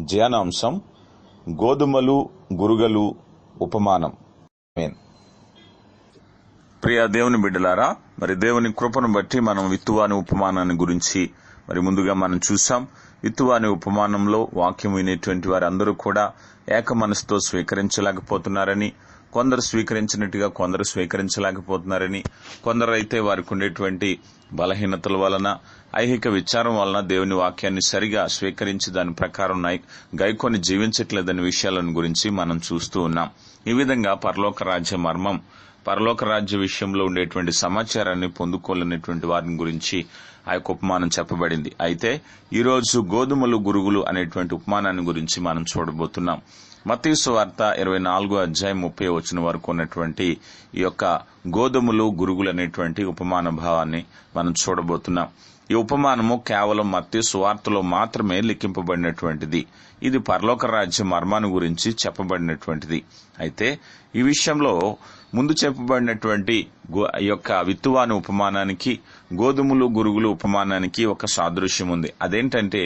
ధ్యానాంశం గోధుమలు గురుగలు ఉపమానం. ప్రియ దేవుని బిడ్డలారా మరి దేవుని కృపను బట్టి మనం విత్తువాని ఉపమానాన్ని గురించి మరి ముందుగా మనం చూసాం. విత్తువాని ఉపమానంలో వాక్యం వినేటువంటి వారందరూ కూడా ఏక మనసుతో స్వీకరించలేకపోతున్నారని కొందరు స్వీకరించినట్టుగా కొందరు స్వీకరించలేకపోతున్నారని కొందరు అయితే వారికి ఉండేటువంటి బలహీనతల వలన ఐహిక విచారం వలన దేవుని వాక్యాన్ని సరిగా స్వీకరించి దాని ప్రకారం నై- గైకొని జీవించట్లేదనే విషయాలను గురించి మనం చూస్తూ ఉన్నాం. ఈ విధంగా పరలోక రాజ్య మర్మం పరలోక రాజ్య విషయంలో ఉండేటువంటి సమాచారాన్ని పొందుకోలేనటువంటి వారిని గురించి ఆ యొక్క ఉపమానం చెప్పబడింది. అయితే ఈరోజు గోధుమలు గురుగులు అనేటువంటి ఉపమానాన్ని గురించి మనం చూడబోతున్నాం. మతీసు వార్త ఇరవై నాలుగో అధ్యాయం ముప్పై వచ్చిన వరకు ఉన్నటువంటి ఈ యొక్క గోధుమలు గురుగులు అనేటువంటి ఉపమాన భావాన్ని మనం చూడబోతున్నాం. ఈ ఉపమానము కేవలం మత్తి సువార్తలో మాత్రమే లిఖింపబడినటువంటిది. ఇది పరలోక రాజ్య మర్మాన్ని గురించి చెప్పబడినటువంటిది. అయితే ఈ విషయంలో ముందు చెప్పబడినటువంటి ఈ యొక్క విత్తువాని ఉపమానానికి గోధుమలు గురుగులు ఉపమానానికి ఒక సాదృశ్యం ఉంది. అదేంటంటే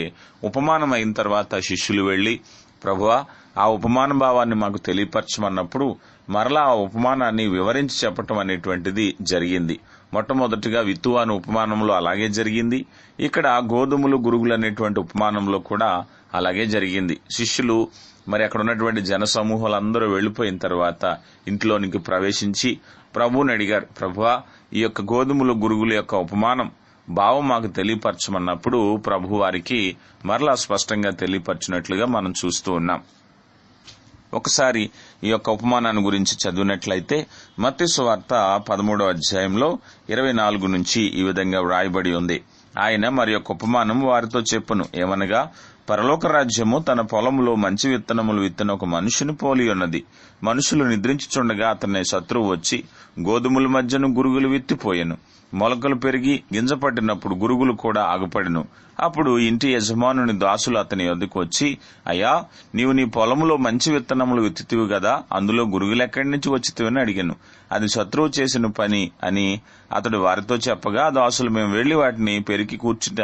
ఉపమానం అయిన తర్వాత శిష్యులు వెళ్ళి ప్రభువా ఆ ఉపమాన భావాన్ని మాకు తెలియపరచమన్నప్పుడు మరలా ఆ ఉపమానాన్ని వివరించి చెప్పటం అనేటువంటిది జరిగింది. మొట్టమొదటిగా విత్తువాను ఉపమానంలో అలాగే జరిగింది. ఇక్కడ గోధుమలు గురుగులు అనేటువంటి ఉపమానంలో కూడా అలాగే జరిగింది. శిష్యులు మరి అక్కడ ఉన్నటువంటి జన సమూహాలందరూ వెళ్ళిపోయిన తర్వాత ఇంట్లోనికి ప్రవేశించి ప్రభువుని అడిగారు ప్రభువా ఈ యొక్క గోధుమలు గురుగుల యొక్క ఉపమానం భావం మాకు తెలియపరచమన్నప్పుడు ప్రభు వారికి మరలా స్పష్టంగా తెలియపరచినట్లుగా మనం చూస్తూ ఉన్నాం. ఒకసారి ఈ యొక్క ఉపమానాన్ని గురించి చదివినట్లయితే మత్స్సు వార్త పదమూడో అధ్యాయంలో ఇరవై నాలుగు నుంచి ఈ విధంగా వ్రాయబడి ఉంది. ఆయన మరి యొక్క ఉపమానం వారితో చెప్పును. ఏమనగా పరలోక రాజ్యము తన పొలములో మంచి విత్తనములు విత్తన ఒక మనుషుని పోలి ఉన్నది. మనుషులు నిద్రించుచుండగా అతని శత్రువు వచ్చి గోధుమల మధ్యను గురుగులు విత్తిపోయెను. మొలకలు పెరిగి గింజ పట్టినప్పుడు గురుగులు కూడా ఆగుపడెను. అప్పుడు ఇంటి యజమానుని దాసులు అతని వద్దకు వచ్చి అయ్యా నీవు నీ పొలములో మంచి విత్తనములు విత్తితివి కదా అందులో గురుగులు ఎక్కడి నుంచి వచ్చితివని అడిగాను. అది శత్రువు చేసిన పని అని అతడు వారితో చెప్పగా దాసులు మేము వెళ్ళి వాటిని పెరికి కూర్చుట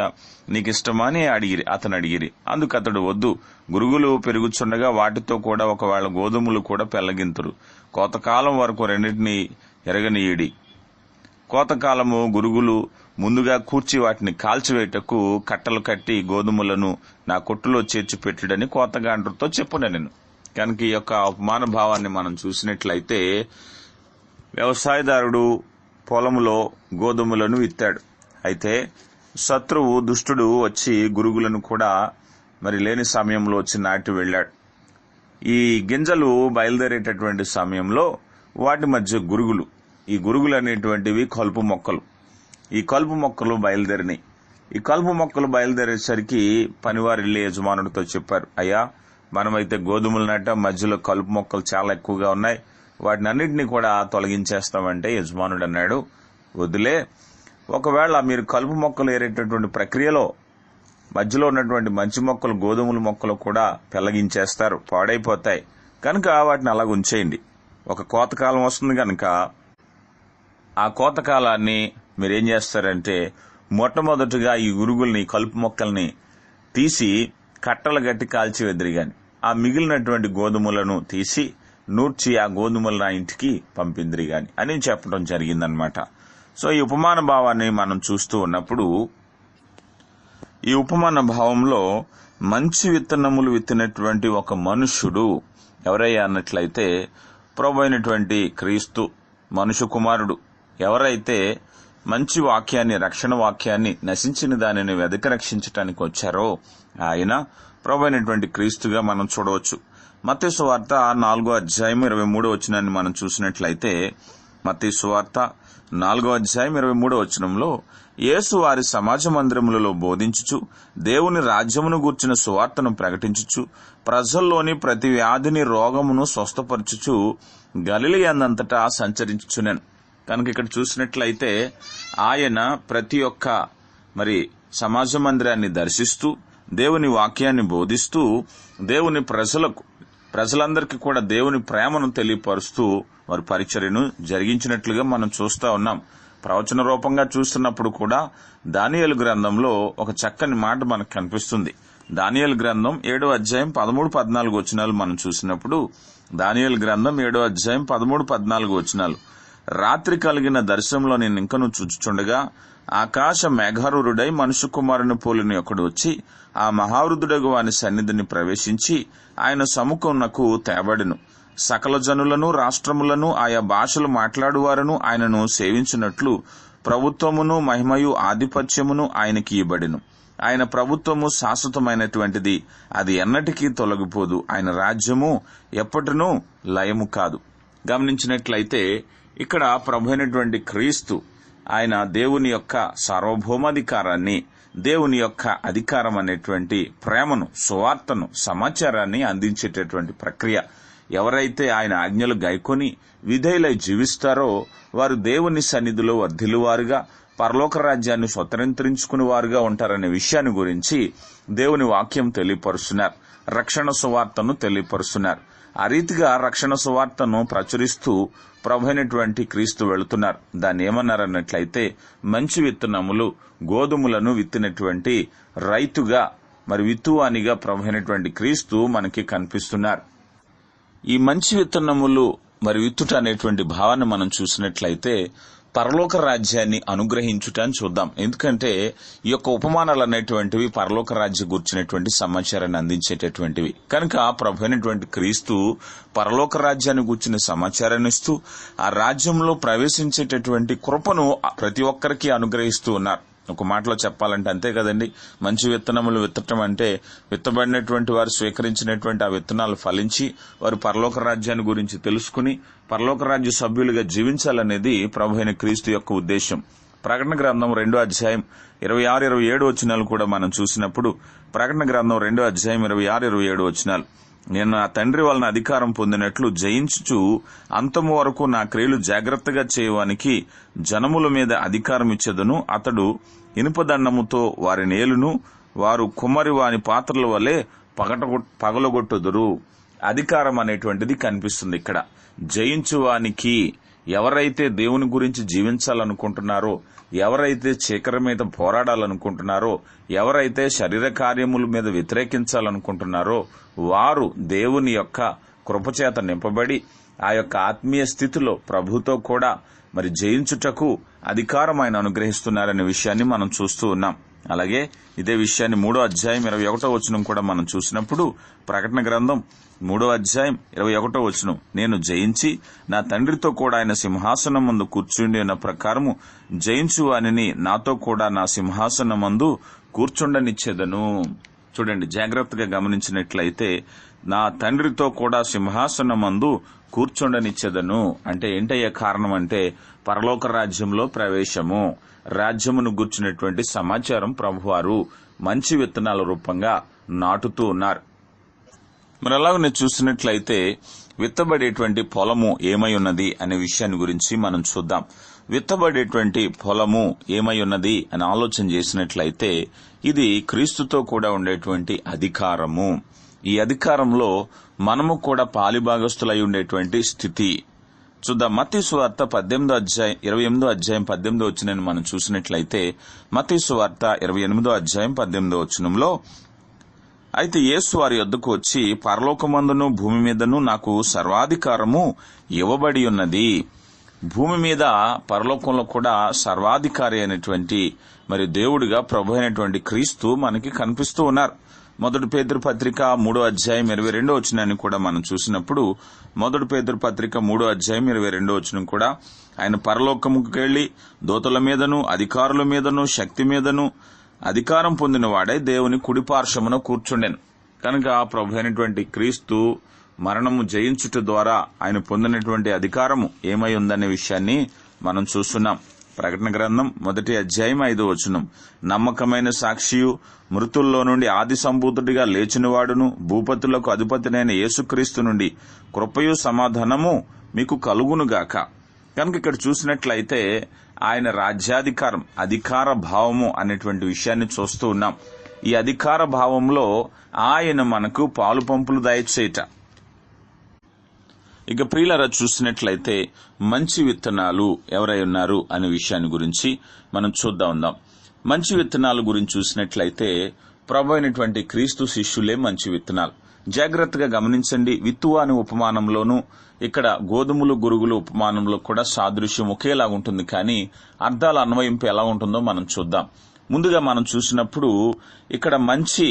నీకిష్టమా? అని అడిగిరి అతను అడిగిరి అందుకు అతడు వద్దు. గురుగులు పెరుగుచుండగా వాటితో కూడా ఒకవేళ గోధుమలు కూడా పెళ్ళగింతురు కోతకాలం వరకు రెండింటినీ ఎరగనీయుడి. కోతకాలము గురుగులు ముందుగా కూర్చి వాటిని కాల్చివేటకు కట్టలు కట్టి గోధుమలను నా కొట్టులో చేర్చి పెట్టుడని కోతగాండ్రుతో చెప్పున నేను. కనుక ఈ యొక్క అవమాన భావాన్ని మనం చూసినట్లయితే వ్యవసాయదారుడు పొలములో గోధుమలను విత్తాడు. అయితే శత్రువు దుష్టుడు వచ్చి గురుగులను కూడా మరి లేని సమయంలో వచ్చి నాటి వెళ్ళాడు. ఈ గింజలు బయలుదేరేటటువంటి సమయంలో వాటి మధ్య గురుగులు ఈ గురుగులు అనేటువంటివి కలుపు మొక్కలు. ఈ కలుపు మొక్కలు బయలుదేరినాయి. ఈ కలుపు మొక్కలు బయలుదేరేసరికి పనివారు యజమానుడితో చెప్పారు అయ్యా మనమైతే గోధుమలు నాట మధ్యలో కలుపు మొక్కలు చాలా ఎక్కువగా ఉన్నాయి. వాటిని అన్నింటినీ కూడా తొలగించేస్తామంటే యజమానుడు అన్నాడు. వదిలే ఒకవేళ మీరు కలుపు మొక్కలు ఏరేటటువంటి ప్రక్రియలో మధ్యలో ఉన్నటువంటి మంచి మొక్కలు గోధుమల మొక్కలు కూడా పెళ్ళగించేస్తారు పాడైపోతాయి. కనుక వాటిని అలాగ ఉంచేయండి ఒక కోతకాలం వస్తుంది కనుక ఆ కోతకాలాన్ని మీరేం చేస్తారంటే మొట్టమొదటిగా ఈ గురుగుల్ని కలుపు మొక్కల్ని తీసి కట్టలు గట్టి కాల్చి వెదిరిగాని. ఆ మిగిలినటువంటి గోధుమలను తీసి నూర్చి ఆ గోధుమలు నా ఇంటికి పంపిందిరి గాని అని చెప్పడం జరిగిందనమాట. సో ఈ ఉపమాన భావాన్ని మనం చూస్తూ ఉన్నప్పుడు ఈ ఉపమాన భావంలో మంచి విత్తనములు విత్తినటువంటి ఒక మనుష్యుడు ఎవరయ్యా అన్నట్లయితే ప్రభు అయినటువంటి క్రీస్తు మనుషు కుమారుడు. ఎవరైతే మంచి వాక్యాన్ని రక్షణ వాక్యాన్ని నశించిన దానిని వెదక రక్షించటానికి వచ్చారో ఆయన ప్రభు క్రీస్తుగా మనం చూడవచ్చు. మత్తయి వార్త నాలుగో అధ్యాయం ఇరవై మూడో వచనాన్ని మనం చూసినట్లయితే మత్తయి సువార్త నాలుగో అధ్యాయం ఇరవై మూడో వచనంలో యేసు వారి సమాజ మందిరములలో బోధించుచు దేవుని రాజ్యమును గూర్చిన సువార్తను ప్రకటించుచు ప్రజల్లోని ప్రతి వ్యాధిని రోగమును స్వస్థపరచుచు గలిలి అందంతటా సంచరించుచునెను. కనుక ఇక్కడ చూసినట్లయితే ఆయన ప్రతి ఒక్క మరి సమాజ మందిరాన్ని దర్శిస్తూ దేవుని వాక్యాన్ని బోధిస్తూ దేవుని ప్రజలకు ప్రజలందరికీ కూడా దేవుని ప్రేమను తెలియపరుస్తూ వారి పరిచర్యను జరిగించినట్లుగా మనం చూస్తా ఉన్నాం. ప్రవచన రూపంగా చూస్తున్నప్పుడు కూడా దానియలు గ్రంథంలో ఒక చక్కని మాట మనకు కనిపిస్తుంది. దానియల్ గ్రంథం ఏడో అధ్యాయం పదమూడు పద్నాలుగు వచనాలు మనం చూసినప్పుడు దానియల్ గ్రంథం ఏడో అధ్యాయం పదమూడు పద్నాలుగు వచనాలు. రాత్రి కలిగిన దర్శనంలో నేను ఇంకను చూచుచుండగా ఆకాశ మేఘారూరుడై మనుషు కుమారుని పోలిని ఒకడు వచ్చి ఆ మహావృద్ధుడగు వాని సన్నిధిని ప్రవేశించి ఆయన సముఖంనకు తేబడిను. సకల జనులను రాష్ట్రములను ఆయా భాషలు మాట్లాడువారను ఆయనను సేవించినట్లు ప్రభుత్వమును మహిమయు ఆధిపత్యమును ఆయనకి ఇవ్వబడిను. ఆయన ప్రభుత్వము శాశ్వతమైనటువంటిది. అది ఎన్నటికీ తొలగిపోదు. ఆయన రాజ్యము ఎప్పటినూ లయము కాదు. గమనించినట్లయితే ఇక్కడ ప్రభు అయినటువంటి క్రీస్తు ఆయన దేవుని యొక్క సార్వభౌమాధికారాన్ని దేవుని యొక్క అధికారం అనేటువంటి ప్రేమను సువార్తను సమాచారాన్ని అందించేటటువంటి ప్రక్రియ. ఎవరైతే ఆయన ఆజ్ఞలు గైకొని విధేయులై జీవిస్తారో వారు దేవుని సన్నిధిలో వర్ధిలువారుగా పరలోక రాజ్యాన్ని స్వతంత్రించుకుని వారుగా ఉంటారనే విషయాన్ని గురించి దేవుని వాక్యం తెలియపరుస్తున్నారు. రక్షణ సువార్తను తెలియపరుస్తున్నారు. ఆ రీతిగా రక్షణ సువార్తను ప్రచురిస్తూ ప్రభైనటువంటి క్రీస్తు వెళుతున్నారు. దాన్ని ఏమన్నారన్నట్లయితే మంచి విత్తనములు గోధుమలను విత్తినటువంటి రైతుగా మరి విత్తువానిగా ప్రభైనటువంటి క్రీస్తు మనకి కనిపిస్తున్నారు. ఈ మంచి విత్తనములు మరి విత్తుట అనేటువంటి భావాన్ని మనం చూసినట్లయితే పరలోక రాజ్యాన్ని అనుగ్రహించుట అని చూద్దాం. ఎందుకంటే ఈ యొక్క ఉపమానాలు అనేటువంటివి పరలోక రాజ్యం గుర్చినటువంటి సమాచారాన్ని అందించేటటువంటివి. కనుక ప్రభు అయినటువంటి క్రీస్తు పరలోక రాజ్యాన్ని గుర్చిన సమాచారాన్ని ఇస్తూ ఆ రాజ్యంలో ప్రవేశించేటటువంటి కృపను ప్రతి ఒక్కరికి అనుగ్రహిస్తూ ఉన్నారు. ఒక మాటలో చెప్పాలంటే అంతే కదండి. మంచి విత్తనములు విత్తటం అంటే విత్తబడినటువంటి వారు స్వీకరించినటువంటి ఆ విత్తనాలు ఫలించి వారు పరలోక రాజ్యాన్ని గురించి తెలుసుకుని పరలోక రాజ్య సభ్యులుగా జీవించాలనేది ప్రభు అయిన క్రీస్తు యొక్క ఉద్దేశం ప్రకటన గ్రంథం రెండో అధ్యాయం ఇరవై ఆరు ఇరవై ఏడు వచ్చినాలు కూడా మనం చూసినప్పుడు ప్రకటన గ్రంథం రెండో అధ్యాయం ఇరవై ఆరు ఇరవై ఏడు వచనాలు. నేను నా తండ్రి వలన అధికారం పొందినట్లు జయించుచు అంతము వరకు నా క్రియలు జాగ్రత్తగా చేయవానికి జనముల మీద అధికారం ఇచ్చేదను. అతడు ఇనుపదండముతో వారి నేలును వారు కుమ్మరి వాని పాత్రల వలె పగట పగలగొట్టుదురు. అధికారం అనేటువంటిది కనిపిస్తుంది ఇక్కడ. జయించువానికి ఎవరైతే దేవుని గురించి జీవించాలనుకుంటున్నారో ఎవరైతే చీకరి మీద పోరాడాలనుకుంటున్నారో ఎవరైతే శరీర కార్యముల మీద వ్యతిరేకించాలనుకుంటున్నారో వారు దేవుని యొక్క కృపచేత నింపబడి ఆ యొక్క ఆత్మీయ స్థితిలో ప్రభుతో కూడా మరి జయించుటకు అధికారం ఆయన అనుగ్రహిస్తున్నారనే విషయాన్ని మనం చూస్తూ ఉన్నాం. అలాగే ఇదే విషయాన్ని మూడో అధ్యాయం ఇరవై ఒకటో వచనం కూడా మనం చూసినప్పుడు ప్రకటన గ్రంథం మూడో అధ్యాయం ఇరవై ఒకటో వచనం నేను జయించి నా తండ్రితో కూడా ఆయన సింహాసనం ముందు కూర్చుండి ఉన్న ప్రకారము జయించు అని నాతో కూడా నా సింహాసనం మందు కూర్చుండనిచ్చేదను. చూడండి జాగ్రత్తగా గమనించినట్లయితే నా తండ్రితో కూడా సింహాసనం మందు కూర్చుండనిచ్చేదను. అంటే ఏంటయ్యే కారణం అంటే పరలోక రాజ్యంలో ప్రవేశము. రాజ్యమును గుర్చినటువంటి సమాచారం ప్రభువారు మంచి విత్తనాల రూపంగా నాటుతూ ఉన్నారు. మరి అలాగనే చూసినట్లయితే విత్తబడేటువంటి పొలము ఏమై ఉన్నది అనే విషయాన్ని గురించి మనం చూద్దాం. విత్తబడేటువంటి పొలము ఏమై ఉన్నది అని ఆలోచన చేసినట్లయితే ఇది క్రీస్తుతో కూడా ఉండేటువంటి అధికారము. ఈ అధికారంలో మనము కూడా పాలిభాగస్తులై ఉండేటువంటి స్థితి చూద్దాం. మత్తి సువార్త పద్దెనిమిదో అధ్యాయం ఇరవై ఎనిమిదో అధ్యాయం పద్దెనిమిదో వచ్చినని మనం చూసినట్లయితే మత్తి సువార్త ఇరవై ఎనిమిదో అధ్యాయం పద్దెనిమిదో వచ్చినంలో అయితే యేసు వారి యొద్దకు వచ్చి పరలోకమందును భూమి మీదను నాకు సర్వాధికారము ఇవ్వబడి ఉన్నది. భూమి మీద పరలోకంలో కూడా సర్వాధికారి అయినటువంటి మరి దేవుడిగా ప్రభు అయినటువంటి క్రీస్తు మనకి కనిపిస్తూ ఉన్నారు. మొదటి పేదరు పత్రిక మూడో అధ్యాయం ఇరవై రెండో వచ్చినాన్ని కూడా మనం చూసినప్పుడు మొదటి పేదరు పత్రిక మూడో అధ్యాయం ఇరవై రెండో వచ్చిన కూడా ఆయన పరలోకముకు వెళ్ళి దూతల మీదను అధికారుల మీదను శక్తి మీదను అధికారం పొందిన వాడే దేవుని కుడిపార్శ్వమున కూర్చుండెను. కనుక ప్రభు అయినటువంటి క్రీస్తు మరణము జయించుట ద్వారా ఆయన పొందినటువంటి అధికారము ఏమై ఉందనే విషయాన్ని మనం చూస్తున్నాం. ప్రకటన గ్రంథం మొదటి అధ్యాయం ఐదో వచనం. నమ్మకమైన సాక్షియు మృతుల్లో నుండి ఆది సంభూతుడిగా లేచినవాడును భూపతులకు అధిపతినైన యేసుక్రీస్తు నుండి కృపయు సమాధానము మీకు కలుగునుగాక. కనుక ఇక్కడ చూసినట్లయితే ఆయన రాజ్యాధికారం అధికార భావము అనేటువంటి విషయాన్ని చూస్తూ ఉన్నాం. ఈ అధికార భావంలో ఆయన మనకు పాలు పంపులు దయచేయట ఇక ప్రియులరా చూసినట్లయితే మంచి విత్తనాలు ఎవరై ఉన్నారు అనే విషయాన్ని గురించి మనం చూద్దాం ఉందాం. మంచి విత్తనాల గురించి చూసినట్లయితే ప్రభు అయినటువంటి క్రీస్తు శిష్యులే మంచి విత్తనాలు. జాగ్రత్తగా గమనించండి విత్తువ అనే ఉపమానంలోనూ ఇక్కడ గోధుమలు గురుగులు ఉపమానంలో కూడా సాదృశ్యం ఒకేలాగా ఉంటుంది. కానీ అర్థాల అన్వయింపు ఎలా ఉంటుందో మనం చూద్దాం. ముందుగా మనం చూసినప్పుడు ఇక్కడ మంచి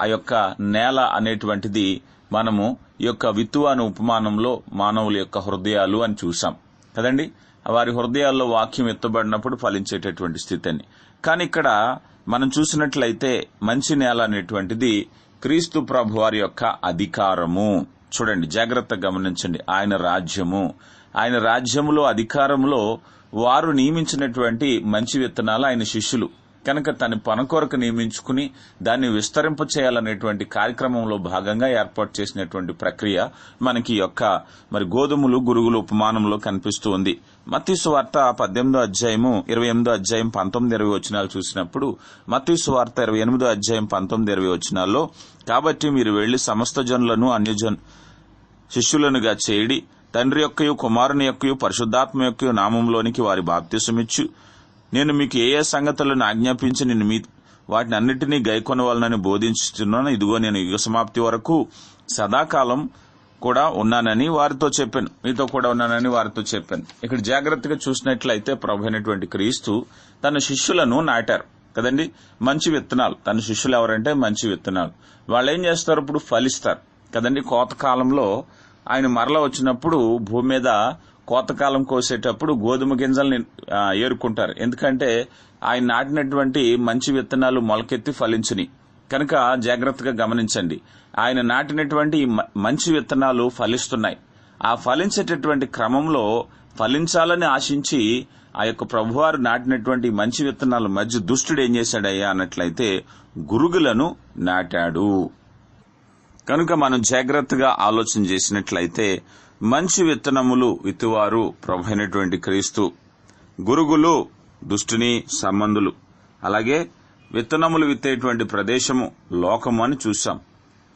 ఆ యొక్క నేల అనేటువంటిది మనము ఈ యొక్క విత్తువ అనే ఉపమానంలో మానవుల యొక్క హృదయాలు అని చూసాం కదండి? వారి హృదయాల్లో వాక్యం ఎత్తబడినప్పుడు ఫలించేటటువంటి స్థితి అని. కానీ ఇక్కడ మనం చూసినట్లయితే మంచి నేల అనేటువంటిది క్రీస్తు ప్రభు వారి యొక్క అధికారము. చూడండి జాగ్రత్తగా గమనించండి. ఆయన రాజ్యము. ఆయన రాజ్యములో అధికారంలో వారు నియమించినటువంటి మంచి విత్తనాలు ఆయన శిష్యులు. కనుక తన పని కొరకు నియమించుకుని దాన్ని విస్తరింప చేయాలనేటువంటి కార్యక్రమంలో భాగంగా ఏర్పాటు చేసినటువంటి ప్రక్రియ మనకి యొక్క మరి గోధుమలు గురుగులు ఉపమానంలో కనిపిస్తూ ఉంది. మత్తీసు వార్త పద్దెనిమిదో అధ్యాయము ఇరవై ఎనిమిదో అధ్యాయం పంతొమ్మిది ఇరవై వచనాలు చూసినప్పుడు మత్తీసు వార్త ఇరవై ఎనిమిదో అధ్యాయం పంతొమ్మిది ఇరవై వచనాల్లో కాబట్టి మీరు వెళ్ళి సమస్త జనులను అన్యజన్ శిష్యులనుగా చేయడి తండ్రి యొక్కయు కుమారుని యొక్కయు పరిశుద్ధాత్మ యొక్కయు నామంలోనికి వారి బాప్తిసమిచ్చు. నేను మీకు ఏ ఏ సంగతులను ఆజ్ఞాపించి నేను మీ వాటిని అన్నిటినీ గైకొనవాలనని బోధించుతున్నాను ఇదిగో నేను యుగ సమాప్తి వరకు సదాకాలం కూడా ఉన్నానని వారితో చెప్పాను. మీతో కూడా ఉన్నానని వారితో చెప్పాను. ఇక్కడ జాగ్రత్తగా చూసినట్లయితే ప్రభు అయినటువంటి క్రీస్తు తన శిష్యులను నాటారు. కదండి? మంచి విత్తనాలు. తన శిష్యులు ఎవరంటే మంచి విత్తనాలు. వాళ్ళు ఏం చేస్తారు? ఇప్పుడు ఫలిస్తారు. కదండి? కోత కాలంలో ఆయన మరల వచ్చినప్పుడు భూమి మీద కోతకాలం కోసేటప్పుడు గోధుమ గింజల్ని ఏరుకుంటారు. ఎందుకంటే ఆయన నాటినటువంటి మంచి విత్తనాలు మొలకెత్తి ఫలించుని. కనుక జాగ్రత్తగా గమనించండి. ఆయన నాటినటువంటి మ- మంచి విత్తనాలు ఫలిస్తున్నాయి. ఆ ఫలించేటటువంటి క్రమంలో ఫలించాలని ఆశించి ఆ యొక్క ప్రభువారు నాటినటువంటి మంచి విత్తనాల మధ్య దుష్టుడు ఏం చేశాడయ్యా అన్నట్లయితే గురుగులను నాటాడు. కనుక మనం జాగ్రత్తగా ఆలోచన చేసినట్లయితే మంచి విత్తనములు విత్తువారు ప్రభు క్రీస్తు. గురుగులు దుష్టుని సంబంధులు. అలాగే విత్తనములు విత్తేటువంటి ప్రదేశము లోకము అని చూశాం.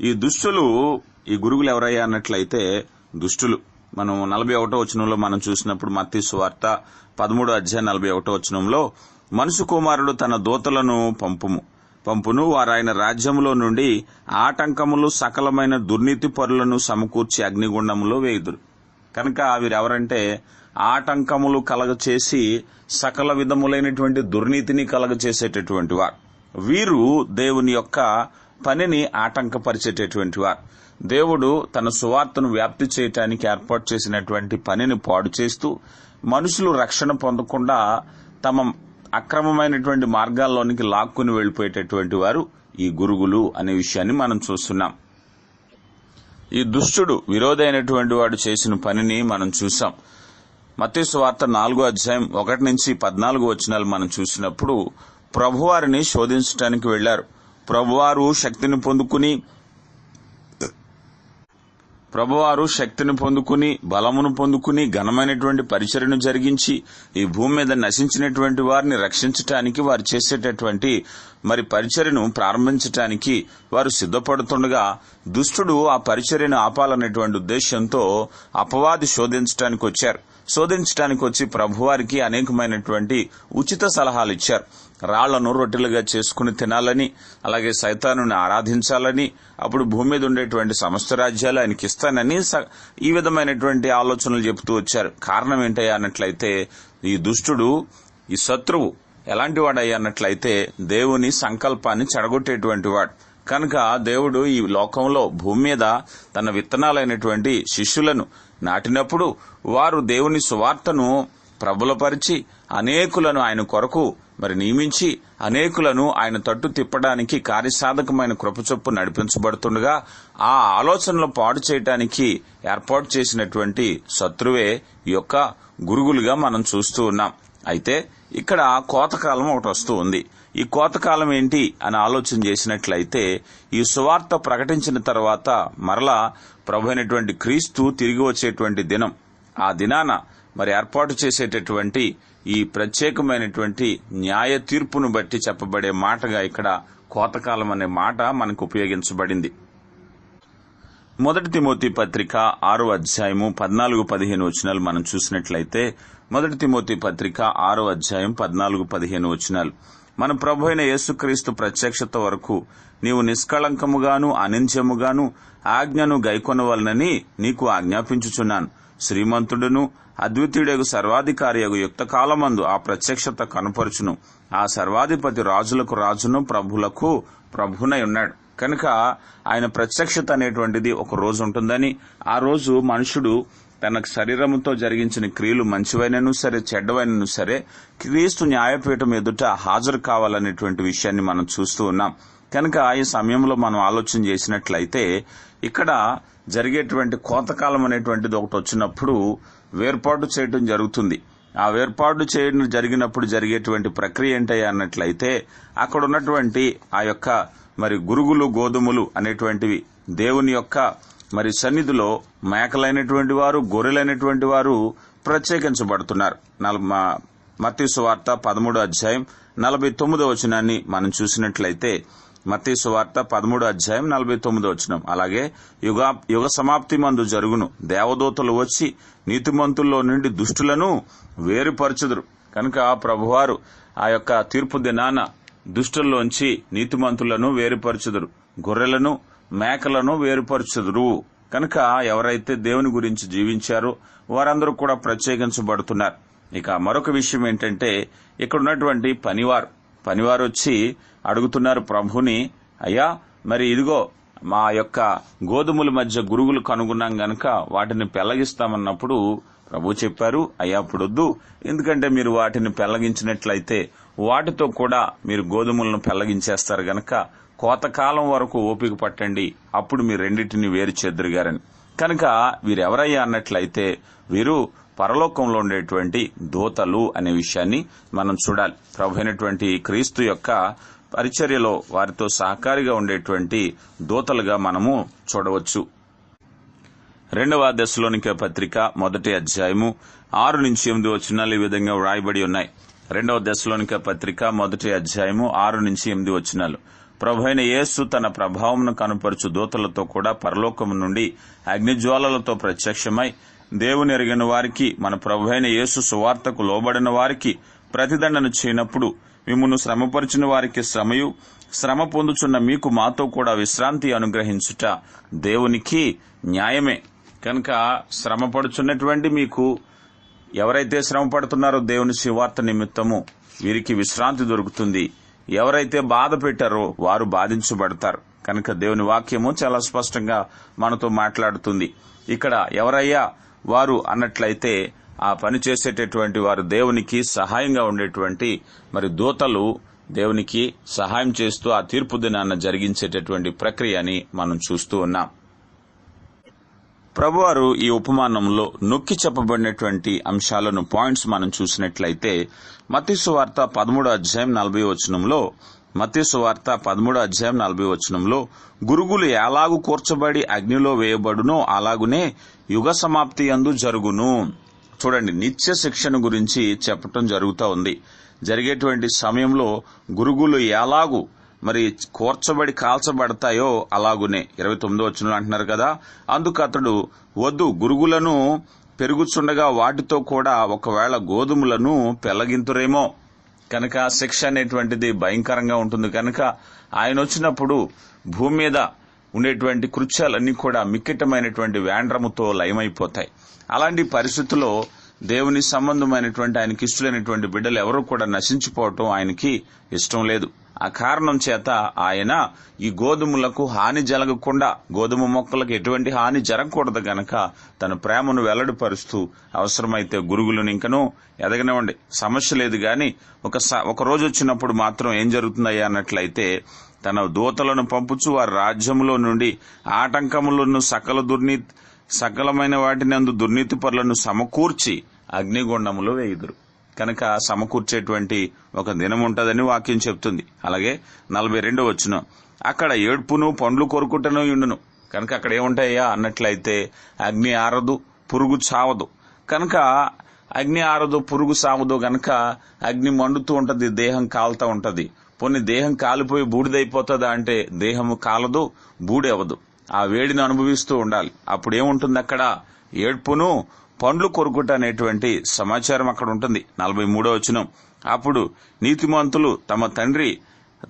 ఈ దుష్టులు ఈ గురుగులు ఎవరయ్యా అన్నట్లయితే దుష్టులు. మనం నలభై ఒకటో వచనంలో మనం చూసినప్పుడు మత్తి సువార్త పదమూడో అధ్యాయ నలభై ఒకటో వచనంలో మనుషు కుమారుడు తన దూతలను పంపుము. పంపును వారు ఆయన రాజ్యములో నుండి ఆటంకములు సకలమైన దుర్నీతి పరులను సమకూర్చి అగ్నిగుండములో వేయుదురు. కనుక వీరెవరంటే ఆటంకములు కలగచేసి సకల విధములైనటువంటి దుర్నీతిని కలగచేసేటటువంటి వారు. వీరు దేవుని యొక్క పనిని ఆటంకపరిచేటటువంటి వారు. దేవుడు తన సువార్తను వ్యాప్తి చేయటానికి ఏర్పాటు చేసినటువంటి పనిని పాడు చేస్తూ మనుషులు రక్షణ పొందకుండా తమ అక్రమమైనటువంటి మార్గాల్లోనికి లాక్కుని వెళ్ళిపోయేటటువంటి వారు ఈ గురుగులు అనే విషయాన్ని మనం చూస్తున్నాం. ఈ దుష్టుడు విరోధైనటువంటి వాడు చేసిన పనిని మనం చూసాం మత్స్సు వార్త నాలుగో అధ్యాయం ఒకటి నుంచి పద్నాలుగు వచనాలు మనం చూసినప్పుడు ప్రభువారిని శోధించడానికి వెళ్ళారు ప్రభువారు శక్తిని పొందుకుని ప్రభువారు శక్తిని పొందుకుని బలమును పొందుకుని ఘనమైనటువంటి పరిచర్ను జరిగించి ఈ భూమి మీద నశించినటువంటి వారిని రక్షించటానికి వారు చేసేటటువంటి మరి పరిచర్ను ప్రారంభించటానికి వారు సిద్ధపడుతుండగా దుష్టుడు ఆ పరిచర్యను ఆపాలనేటువంటి ఉద్దేశంతో అపవాది శోధించటానికి వచ్చారు శోధించడానికి వచ్చి ప్రభువారికి అనేకమైనటువంటి ఉచిత సలహాలు ఇచ్చారు రాళ్ళను రొట్టెలుగా చేసుకుని తినాలని అలాగే సైతాను ఆరాధించాలని అప్పుడు భూమి మీద ఉండేటువంటి సమస్త రాజ్యాలు ఆయనకి ఇస్తానని ఈ విధమైనటువంటి ఆలోచనలు చెబుతూ వచ్చారు. కారణం ఏంటయ్యా అన్నట్లయితే ఈ దుష్టుడు ఈ శత్రువు ఎలాంటి వాడయ్యా అన్నట్లయితే దేవుని సంకల్పాన్ని చెడగొట్టేటువంటి వాడు. కనుక దేవుడు ఈ లోకంలో భూమి మీద తన విత్తనాలైనటువంటి శిష్యులను నాటినప్పుడు వారు దేవుని సువార్తను ప్రబలపరిచి అనేకులను ఆయన కొరకు మరి నియమించి అనేకులను ఆయన తట్టు తిప్పడానికి కార్యసాధకమైన కృపచొప్పు నడిపించబడుతుండగా ఆ ఆలోచనలు పాడు చేయటానికి ఏర్పాటు చేసినటువంటి శత్రువే ఈ యొక్క గురుగులుగా మనం చూస్తూ ఉన్నాం. అయితే ఇక్కడ కోతకాలం ఒకటి వస్తూ ఉంది. ఈ కోతకాలం ఏంటి అని ఆలోచన చేసినట్లయితే ఈ సువార్త ప్రకటించిన తర్వాత మరలా ప్రభు అయినటువంటి క్రీస్తు తిరిగి వచ్చేటువంటి దినం. ఆ దినాన మరి ఏర్పాటు చేసేటటువంటి ఈ ప్రత్యేకమైనటువంటి న్యాయ తీర్పును బట్టి చెప్పబడే మాటగా ఇక్కడ కోతకాలం అనే మాట మనకు ఉపయోగించబడింది. మొదటి తిమోతి పత్రిక ఆరో అధ్యాయము పద్నాలుగు పదిహేను వచనాలు మనం చూసినట్లయితే మొదటి తిమోతి పత్రిక ఆరో అధ్యాయం పద్నాలుగు పదిహేను వచనాలు. మన ప్రభు అయిన యేసుక్రీస్తు ప్రత్యక్షత వరకు నీవు నిష్కళంకముగాను అనింద్యముగాను ఆజ్ఞను గైకొనవలనని నీకు ఆజ్ఞాపించుచున్నాను. శ్రీమంతుడును అద్వితీయుడగు సర్వాధికారియగు యుక్త కాలమందు ఆ ప్రత్యక్షత కనపరుచును. ఆ సర్వాధిపతి రాజులకు రాజును ప్రభులకు ప్రభునై ఉన్నాడు. కనుక ఆయన ప్రత్యక్షత అనేటువంటిది ఒక రోజు ఉంటుందని ఆ రోజు మనుషుడు తన శరీరముతో జరిగించిన క్రియలు మంచివైనను సరే చెడ్డవైనను సరే క్రీస్తు న్యాయపీఠం ఎదుట హాజరు కావాలనేటువంటి విషయాన్ని మనం చూస్తూ ఉన్నాం. కనుక ఈ సమయంలో మనం ఆలోచన చేసినట్లయితే ఇక్కడ జరిగేటువంటి కోతకాలం అనేటువంటిది ఒకటి వచ్చినప్పుడు వేర్పాటు చేయడం జరుగుతుంది. ఆ వేర్పాటు చేయడం జరిగినప్పుడు జరిగేటువంటి ప్రక్రియ ఏంటయ్యా అన్నట్లయితే అక్కడ ఉన్నటువంటి ఆ యొక్క మరి గురుగులు గోధుమలు అనేటువంటివి దేవుని యొక్క మరి సన్నిధిలో మేకలైనటువంటి వారు గొర్రెలైనటువంటి వారు ప్రత్యేకించబడుతున్నారు. మత్స్సు వార్త పదమూడో అధ్యాయం నలభై తొమ్మిదో వచనాన్ని మనం చూసినట్లయితే మత్తీసు వార్త పదమూడు అధ్యాయం నలభై తొమ్మిదో వచ్చినం అలాగే యుగ యుగ సమాప్తి మందు జరుగును. దేవదూతలు వచ్చి నీతిమంతుల్లో నుండి దుష్టులను వేరుపరచుదురు. కనుక ప్రభువారు ఆ యొక్క తీర్పు దినాన దుష్టుల్లోంచి నీతిమంతులను వేరుపరచుదురు. గొర్రెలను మేకలను వేరుపరచుదురు. కనుక ఎవరైతే దేవుని గురించి జీవించారో వారందరూ కూడా ప్రత్యేకించబడుతున్నారు. ఇక మరొక విషయం ఏంటంటే ఇక్కడ ఉన్నటువంటి పనివారు. పనివారు వచ్చి అడుగుతున్నారు ప్రభుని అయ్యా మరి ఇదిగో మా యొక్క గోధుమల మధ్య గురుగులు కనుగొన్నాం గనక వాటిని పెళ్ళగిస్తామన్నప్పుడు ప్రభు చెప్పారు అయ్యా అప్పుడొద్దు. ఎందుకంటే మీరు వాటిని పెళ్ళగించినట్లయితే వాటితో కూడా మీరు గోధుమలను పెళ్ళగించేస్తారు గనక కోతకాలం వరకు ఓపిక పట్టండి. అప్పుడు మీరు రెండింటిని వేరు చెద్దరుగారని. కనుక వీరెవరయ్యా అన్నట్లయితే వీరు పరలోకంలో ఉండేటువంటి దూతలు అనే విషయాన్ని మనం చూడాలి. ప్రభు అయినటువంటి క్రీస్తు యొక్క పరిచర్యలో వారితో సహకారిగా ఉండేటువంటి దూతలుగా మనము చూడవచ్చు. రెండవ దశలోనిక పత్రిక మొదటి అధ్యాయము ఆరు నుంచి ఎనిమిది వచనాలు ఈ విధంగా వ్రాయబడి ఉన్నాయి. రెండవ దశలోనిక పత్రిక మొదటి అధ్యాయము ఆరు నుంచి ఎనిమిది వచనాలు. ప్రభు అయిన యేసు తన ప్రభావంను కనుపరుచు దూతలతో కూడా పరలోకము నుండి అగ్నిజ్వాలలతో ప్రత్యక్షమై దేవుని ఎరిగిన వారికి మన ప్రభు అయిన యేసు సువార్తకు లోబడిన వారికి ప్రతిదండన చేయనప్పుడు మిమ్మల్ని శ్రమపరిచిన వారికి శ్రమయు శ్రమ పొందుచున్న మీకు మాతో కూడా విశ్రాంతి అనుగ్రహించుట దేవునికి న్యాయమే. కనుక శ్రమ పడుచున్నటువంటి మీకు ఎవరైతే శ్రమ పడుతున్నారో దేవుని శివార్త నిమిత్తము వీరికి విశ్రాంతి దొరుకుతుంది. ఎవరైతే బాధ పెట్టారో వారు బాధించబడతారు. కనుక దేవుని వాక్యము చాలా స్పష్టంగా మనతో మాట్లాడుతుంది. ఇక్కడ ఎవరయ్యా వారు అన్నట్లయితే ఆ పని చేసేటటువంటి వారు దేవునికి సహాయంగా ఉండేటువంటి మరి దూతలు దేవునికి సహాయం చేస్తూ ఆ తీర్పు దినాన్న జరిగించేటటువంటి ప్రక్రియని మనం చూస్తూ ఉన్నాం. ప్రభువారు ఈ ఉపమానంలో నొక్కి చెప్పబడినటువంటి అంశాలను పాయింట్స్ మనం చూసినట్లయితే మతీసువార్త పదమూడో అధ్యాయం నలభై వచనంలో మతీసువార్త పదమూడో అధ్యాయం నలభై వచనంలో గురుగులు ఎలాగు కూర్చబడి అగ్నిలో వేయబడునో అలాగునే యుగ సమాప్తి అందు జరుగును. చూడండి నిత్య శిక్షణ గురించి చెప్పటం జరుగుతూ ఉంది. జరిగేటువంటి సమయంలో గురుగులు ఎలాగు మరి కూర్చబడి కాల్చబడతాయో అలాగునే. ఇరవై తొమ్మిదో వచ్చిన అంటున్నారు కదా అందుకు అతడు వద్దు గురుగులను పెరుగుచుండగా వాటితో కూడా ఒకవేళ గోధుమలను పెళ్ళగింతురేమో కనుక శిక్ష అనేటువంటిది భయంకరంగా ఉంటుంది. కనుక ఆయన వచ్చినప్పుడు భూమి మీద ఉండేటువంటి కృత్యాలన్నీ కూడా మిక్కిటమైనటువంటి వేండ్రముతో లయమైపోతాయి. అలాంటి పరిస్థితుల్లో దేవుని సంబంధమైనటువంటి ఆయనకి ఇష్టలైనటువంటి బిడ్డలు ఎవరు కూడా నశించిపోవటం ఆయనకి ఇష్టం లేదు. ఆ కారణం చేత ఆయన ఈ గోధుమలకు హాని జరగకుండా గోధుమ మొక్కలకు ఎటువంటి హాని జరగకూడదు గనక తన ప్రేమను వెల్లడిపరుస్తూ అవసరమైతే గురుగులను ఇంకనూ ఎదగనివ్వండి. సమస్య లేదు గాని ఒక ఒక రోజు వచ్చినప్పుడు మాత్రం ఏం జరుగుతుందయ్యా అన్నట్లయితే తన దూతలను పంపుచు వారి రాజ్యములో నుండి ఆటంకములను సకల దుర్నీ సకలమైన వాటిని అందు దుర్నీతి పరులను సమకూర్చి అగ్నిగుండములో వేయుదురు. కనుక సమకూర్చేటువంటి ఒక దినం ఉంటదని వాక్యం చెప్తుంది. అలాగే నలభై రెండో వచ్చిన అక్కడ ఏడ్పును పండ్లు కొరుకుటను ఇండును కనుక అక్కడ ఏముంటాయా అన్నట్లయితే అగ్ని ఆరదు పురుగు చావదు. కనుక అగ్ని ఆరదు పురుగు సావదు గనక అగ్ని మండుతూ ఉంటది దేహం కాలుతూ ఉంటది. కొన్ని దేహం కాలిపోయి బూడిదైపోతుందా అంటే దేహము కాలదు బూడెవదు. ఆ వేడిని అనుభవిస్తూ ఉండాలి. అప్పుడు ఏముంటుంది అక్కడ ఏడ్పును పండ్లు కొరుకుట అనేటువంటి సమాచారం అక్కడ ఉంటుంది. నలభై మూడో వచనం. అప్పుడు నీతిమంతులు తమ తండ్రి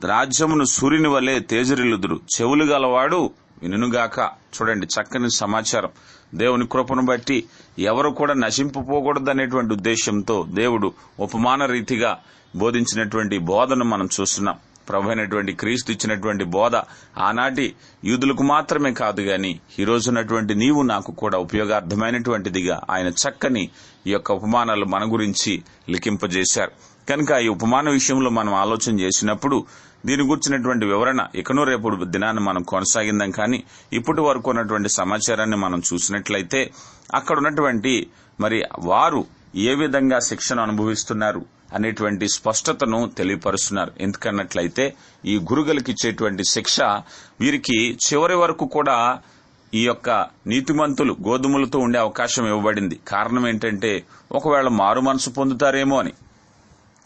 రాజ్యమును సూర్యుని వలె తేజరిల్లుదురు. చెవులు గలవాడు వినుగాక చూడండి చక్కని సమాచారం. దేవుని కృపను బట్టి ఎవరు కూడా నశింపుపోకూడదు అనేటువంటి ఉద్దేశంతో దేవుడు ఉపమాన రీతిగా బోధించినటువంటి బోధను మనం చూస్తున్నాం. ప్రభు అయినటువంటి క్రీస్తు ఇచ్చినటువంటి బోధ ఆనాటి యూదులకు మాత్రమే కాదు గాని ఈ నీవు నాకు కూడా ఉపయోగార్థమైనటువంటిదిగా ఆయన చక్కని ఈ యొక్క ఉపమానాలు మన గురించి లిఖింపజేశారు. కనుక ఈ ఉపమాన విషయంలో మనం ఆలోచన చేసినప్పుడు దీని గురించినటువంటి వివరణ ఇకనో రేపు దినాన్ని మనం కొనసాగిందాం. కానీ ఇప్పటి వరకు ఉన్నటువంటి సమాచారాన్ని మనం చూసినట్లయితే అక్కడ ఉన్నటువంటి మరి వారు ఏ విధంగా శిక్షను అనుభవిస్తున్నారు అనేటువంటి స్పష్టతను తెలియపరుస్తున్నారు. ఎందుకన్నట్లయితే ఈ గురుగలకి ఇచ్చేటువంటి శిక్ష వీరికి చివరి వరకు కూడా ఈ యొక్క నీతిమంతులు గోధుమలతో ఉండే అవకాశం ఇవ్వబడింది. కారణం ఏంటంటే ఒకవేళ మారు మనసు పొందుతారేమో అని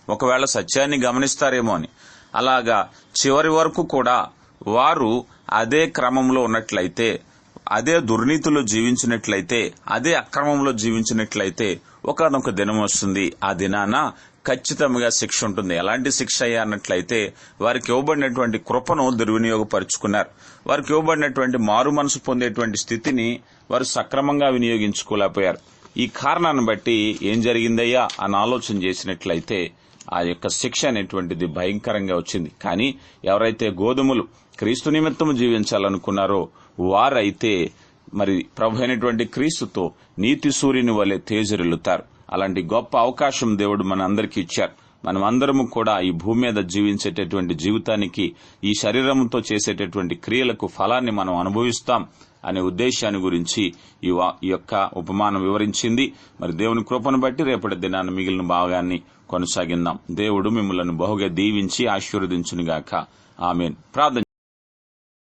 ఒకవేళ సత్యాన్ని గమనిస్తారేమో అని అలాగా చివరి వరకు కూడా వారు అదే క్రమంలో ఉన్నట్లయితే అదే దుర్నీతిలో జీవించినట్లయితే అదే అక్రమంలో జీవించినట్లయితే ఒకనొక దినం వస్తుంది. ఆ దినాన ఖచ్చితంగా శిక్ష ఉంటుంది. ఎలాంటి శిక్ష అయ్యా అన్నట్లయితే వారికి ఇవ్వబడినటువంటి కృపను దుర్వినియోగపరుచుకున్నారు. వారికి ఇవ్వబడినటువంటి మారు మనసు పొందేటువంటి స్థితిని వారు సక్రమంగా వినియోగించుకోలేకపోయారు. ఈ కారణాన్ని బట్టి ఏం జరిగిందయ్యా అని ఆలోచన చేసినట్లయితే ఆ యొక్క శిక్ష అనేటువంటిది భయంకరంగా వచ్చింది. కానీ ఎవరైతే గోధుమలు క్రీస్తు నిమిత్తం జీవించాలనుకున్నారో వారైతే మరి ప్రభు అయినటువంటి క్రీస్తుతో నీతి సూర్యుని వలె తేజరిల్లుతారు. అలాంటి గొప్ప అవకాశం దేవుడు మన అందరికీ ఇచ్చారు. మనం అందరము కూడా ఈ భూమి మీద జీవించేటటువంటి జీవితానికి ఈ శరీరంతో చేసేటటువంటి క్రియలకు ఫలాన్ని మనం అనుభవిస్తాం. అనే ఉద్దేశాన్ని గురించి ఈ ఈ యొక్క ఉపమానం వివరించింది. మరి దేవుని కృపను బట్టి రేపటి దినాన్ని మిగిలిన భాగాన్ని కొనసాగిందాం దేవుడు మిమ్మల్ని బహుగా దీవించి ఆశీర్వదించునుగాక. ఆమెన్. ప్రార్థన